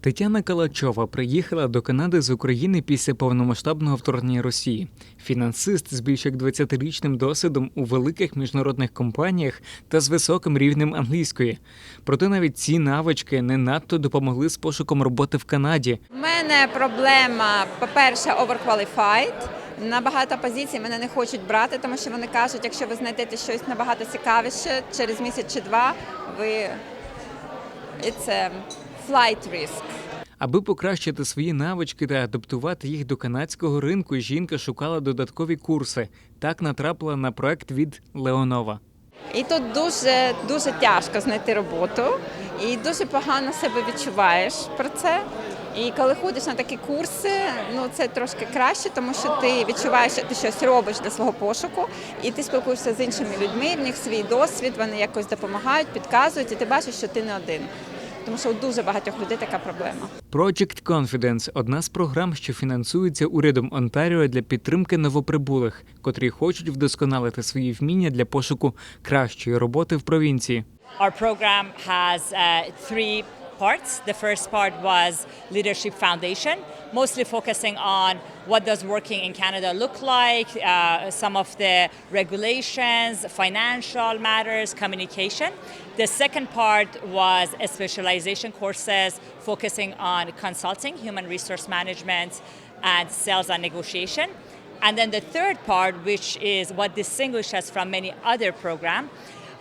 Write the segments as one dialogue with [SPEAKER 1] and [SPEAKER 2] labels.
[SPEAKER 1] Тетяна Калачова приїхала до Канади з України після повномасштабного вторгнення Росії. Фінансист з більш як 20-річним досвідом у великих міжнародних компаніях та з високим рівнем англійської. Проте навіть ці навички не надто допомогли з пошуком роботи в Канаді.
[SPEAKER 2] У мене проблема, по-перше, overqualified. На багато позицій мене не хочуть брати, тому що вони кажуть, якщо ви знайдете щось набагато цікавіше, через місяць чи два ви It's a flight risk.
[SPEAKER 1] Аби покращити свої навички та адаптувати їх до канадського ринку, жінка шукала додаткові курси. Так натрапила на проект від Леонова.
[SPEAKER 2] І тут дуже дуже тяжко знайти роботу, і дуже погано себе відчуваєш про це. І коли ходиш на такі курси, ну це трошки краще, тому що ти відчуваєш, що ти щось робиш для свого пошуку, і ти спілкуєшся з іншими людьми. В них свій досвід, вони якось допомагають, підказують, і ти бачиш, що ти не один. Тому що у дуже багатьох людей така проблема.
[SPEAKER 1] Project Confidence – одна з програм, що фінансується урядом Онтаріо для підтримки новоприбулих, котрі хочуть вдосконалити свої вміння для пошуку кращої роботи в провінції.
[SPEAKER 3] Our program has uh, three parts. The first part was Leadership Foundation, mostly focusing on what does working in Canada look like, uh, some of the regulations, financial matters, communication. The second part was specialization courses focusing on consulting, human resource management, and sales and negotiation. And then the third part, which is what distinguishes us from many other programs,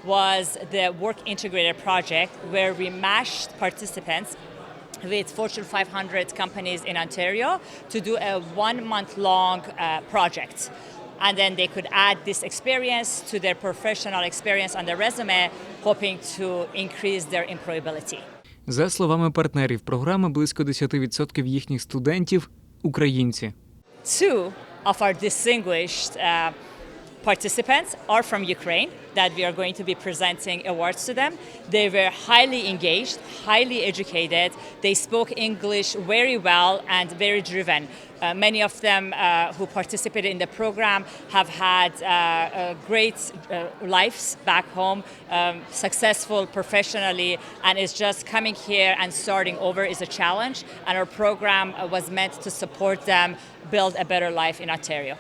[SPEAKER 3] was the Work Integrator project, where we matched participants with Fortune 500 companies in Ontario to do a one month long uh, project. And then they could add this experience to their professional experience on their resume, hoping to increase their employability.
[SPEAKER 1] За словами партнерів програми, близько 10% їхніх студентів українці.
[SPEAKER 3] Two of our distinguished uh, participants are from Ukraine that we are going to be presenting awards to them. They were highly engaged, highly educated. They spoke English very well and very driven. Uh, many of them uh, who participated in the program have had uh, uh, great uh, lives back home, um, successful professionally, and it's just coming here and starting over is a challenge. And our program was meant to support them build a better life in Ontario.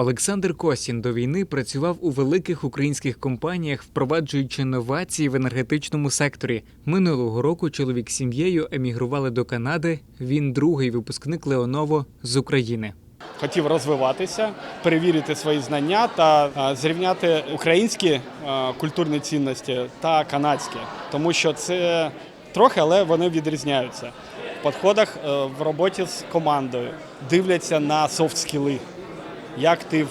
[SPEAKER 1] Олександр Костін до війни працював у великих українських компаніях, впроваджуючи новації в енергетичному секторі. Минулого року чоловік з сім'єю емігрували до Канади. Він другий випускник Леоново з України.
[SPEAKER 4] хотів розвиватися, перевірити свої знання та зрівняти українські культурні цінності та канадські, тому що це трохи, але вони відрізняються. В підходах е, в роботі з командою дивляться на софт-скіли, як ти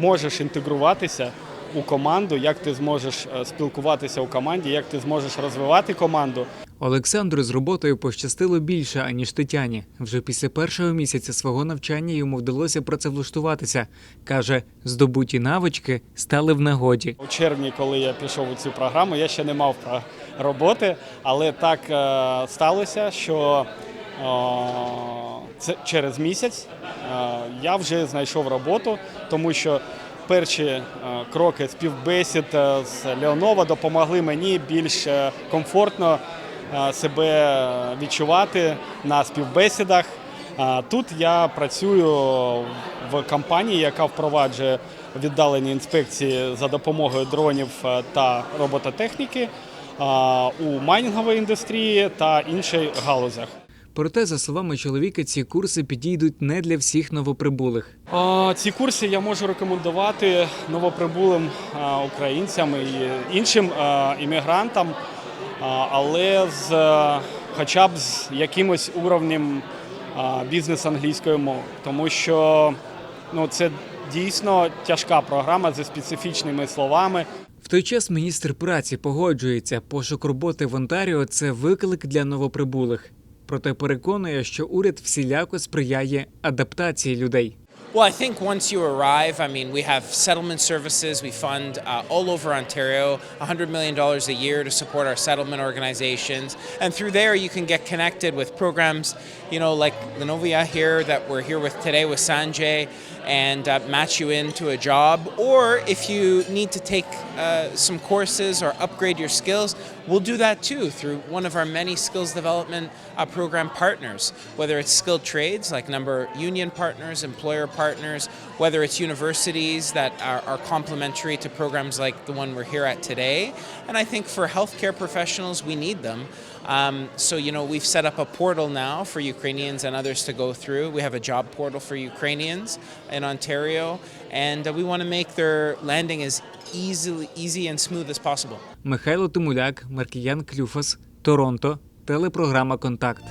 [SPEAKER 4] можеш інтегруватися у команду, як ти зможеш е, спілкуватися у команді, як ти зможеш розвивати команду.
[SPEAKER 1] Олександру з роботою пощастило більше, аніж Тетяні. Вже після першого місяця свого навчання йому вдалося працевлаштуватися. Каже, здобуті навички стали в нагоді.
[SPEAKER 4] У червні, коли я пішов у цю програму, я ще не мав про роботи, але так е, сталося, що через місяць е, я вже знайшов роботу, тому що перші е, кроки співбесід е, з Леонова допомогли мені більш комфортно себе відчувати на співбесідах. Тут я працюю в компанії, яка впроваджує віддалені інспекції за допомогою дронів та робототехніки у майнінговій індустрії та інших галузях.
[SPEAKER 1] Проте, за словами чоловіка, ці курси підійдуть не для всіх новоприбулих.
[SPEAKER 4] Ці курси я можу рекомендувати новоприбулим українцям і іншим іммігрантам, але з хоча б з якимось уровнем бізнес англійської мови, тому що ну, це дійсно тяжка програма зі специфічними словами.
[SPEAKER 1] В той час міністр праці погоджується, пошук роботи в Онтаріо це виклик для новоприбулих. Проте переконує, що уряд всіляко сприяє адаптації людей.
[SPEAKER 5] Well, I think once you arrive, I mean, we have settlement services. We fund uh, all over Ontario $100 million a year to support our settlement organizations. And through there, you can get connected with programs, you know, like Lenovia here that we're here with today with Sanjay and uh, match you into a job. Or if you need to take uh, some courses or upgrade your skills, we'll do that too through one of our many skills development uh, program partners, whether it's skilled trades like number union partners, employer partners, whether it's universities that are, are complementary to programs like the one we're here at today. And I think for healthcare professionals, we need them. Um, so, you know, we've set up a portal now for Ukrainians and others to go through. We have a job portal for Ukrainians in Ontario, and uh, we want to make their landing as easily, easy and smooth as possible.
[SPEAKER 1] Михайло Тимуляк, Маркіян Клюфас, Торонто, телепрограма Контакт.